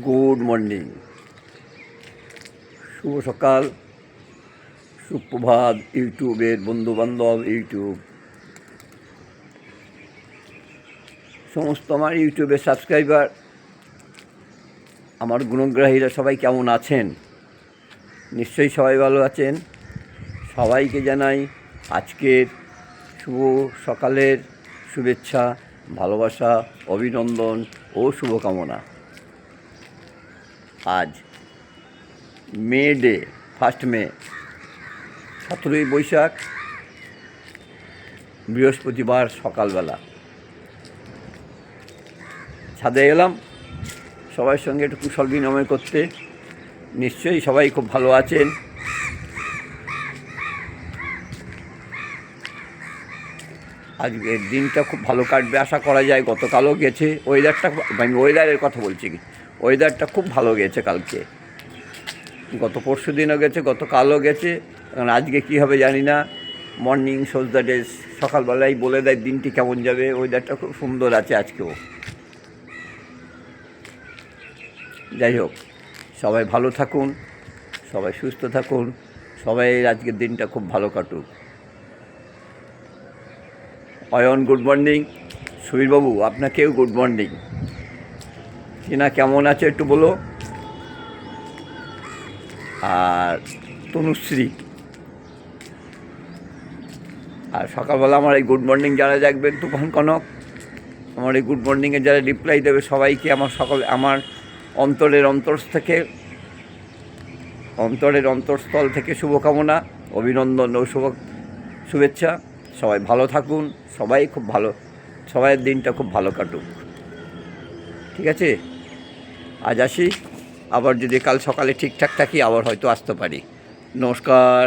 Good morning শুভ সকাল। সুপ্রভাত ইউটিউবের বন্ধুবান্ধব, ইউটিউব। সমস্ত আমার ইউটিউবের সাবস্ক্রাইবার, আমার গুণগ্রাহীরা সবাই কেমন আছেন? নিশ্চয়ই সবাই ভালো আছেন। সবাইকে জানাই আজকের শুভ সকালের শুভেচ্ছা, ভালোবাসা, অভিনন্দন ও শুভকামনা। আজ মে ডে ফার্স্ট মে, সতেরোই বৈশাখ, বৃহস্পতিবার সকালবেলা। ছাদে এলাম সবার সঙ্গে একটু কুশল বিনিময় করতে। নিশ্চয়ই সবাই খুব ভালো আছেন। আজকের দিনটা খুব ভালো কাটবে, আশা করা যায়। গতকালও গেছে। ওয়েদারটা আমি ওয়েদারের কথা বলছি। ওয়েদারটা খুব ভালো গেছে কালকে। গত পরশু দিনও গেছে, গতকালও গেছে। আজকে কী হবে জানি না। মর্নিং সোজ দ্য ডেজ সকালবেলায় বলে দেয় দিনটি কেমন যাবে। ওয়েদারটা খুব সুন্দর আছে আজকেও। যাই হোক, সবাই ভালো থাকুন, সবাই সুস্থ থাকুন সবাই আজকের দিনটা খুব ভালো কাটুক। অয়ন গুড মর্নিং সুবীরবাবু, আপনাকেও গুড মর্নিং টিনা, কেমন আছে একটু বলো। আর তনুশ্রী। আর সকালবেলা আমার এই গুড মর্নিং যারা জাগবেন তুফান কনক, আমার এই গুড মর্নিংয়ে যারা রিপ্লাই দেবে, সবাইকে আমার সকল, আমার অন্তরের অন্তর থেকে, অন্তরের অন্তরস্থল থেকে শুভকামনা, অভিনন্দন ও শুভ, শুভেচ্ছা। সবাই ভালো থাকুন, সবাই খুব ভালো, সবাইয়ের দিনটা খুব ভালো কাটুক। ঠিক আছে? আজ আসি। আবার যদি কাল সকালে ঠিকঠাক থাকি আবার হয়তো আসতে পারি। নমস্কার।